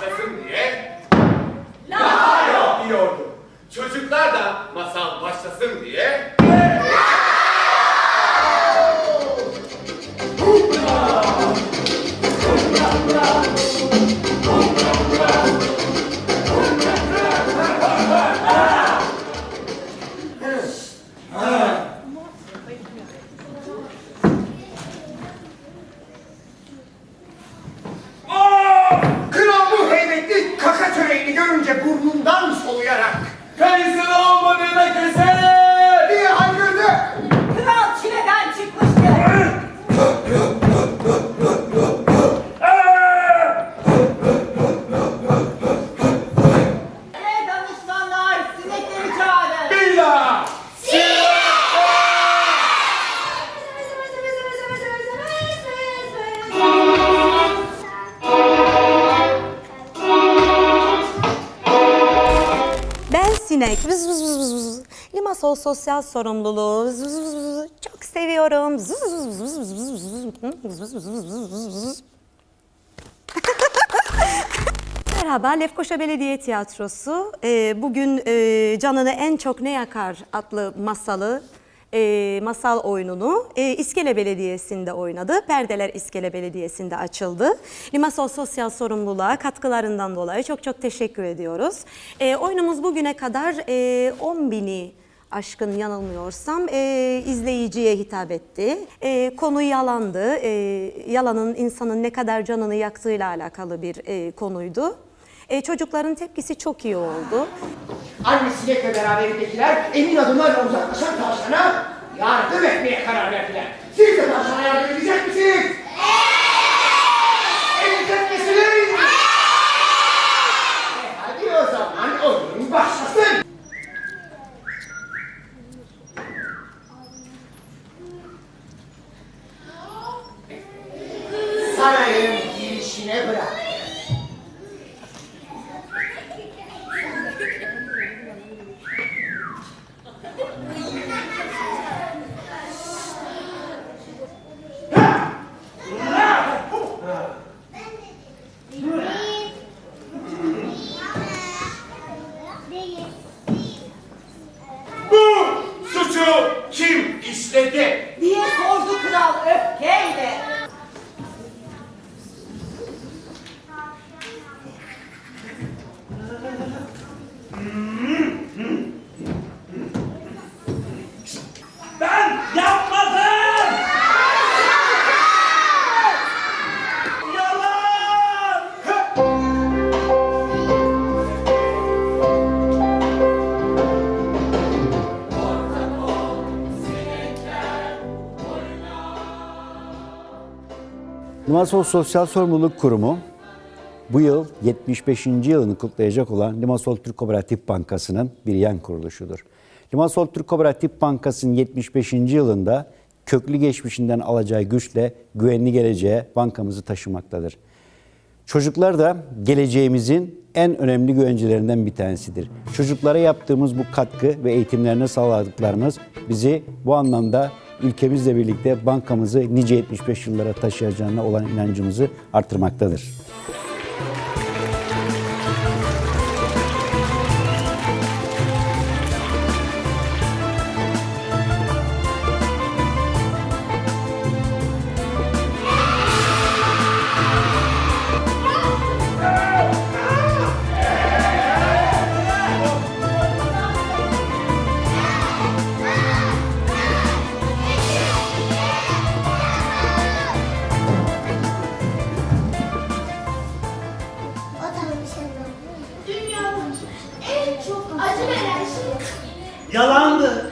başlasın diye Lahayo diyordu. Çocuklar da masal başlasın diye La! Sinek. Vız vız vız vız. Limasol sosyal sorumluluğu. Vız vız vız. Çok seviyorum. Vız vız vız vız vız vız vız. Merhaba, Lefkoşa Belediye Tiyatrosu. Ee, bugün e, Canını En Çok Ne Yakar adlı masalı, e, masal oyununu e, İskele Belediyesi'nde oynadı. Perdeler İskele Belediyesi'nde açıldı. Limasol Sosyal Sorumluluğa katkılarından dolayı çok çok teşekkür ediyoruz. E, oyunumuz bugüne kadar e, 10 bini aşkın yanılmıyorsam e, izleyiciye hitap etti. E, konu yalandı. E, yalanın insanın ne kadar canını yaktığıyla alakalı bir e, konuydu. E, çocukların tepkisi çok iyi oldu. Annesinekle beraberindekiler emin adımlarla uzaklaşan tavşana yardım etmeye karar verdiler. Siz de tavşana yardım edecek misiniz? Evet! misiniz? Limassol Sosyal Sorumluluk Kurumu bu yıl 75. yılını kutlayacak olan Limassol Türk Kooperatif Bankası'nın bir yan kuruluşudur. Limassol Türk Kooperatif Bankası'nın 75. yılında köklü geçmişinden alacağı güçle güvenli geleceğe bankamızı taşımaktadır. Çocuklar da geleceğimizin en önemli güvencilerinden bir tanesidir. Çocuklara yaptığımız bu katkı ve eğitimlerine sağladıklarımız bizi bu anlamda ülkemizle birlikte bankamızı nice 75 yıllara taşıyacağına olan inancımızı artırmaktadır. En çok acı veren şey Yalandı!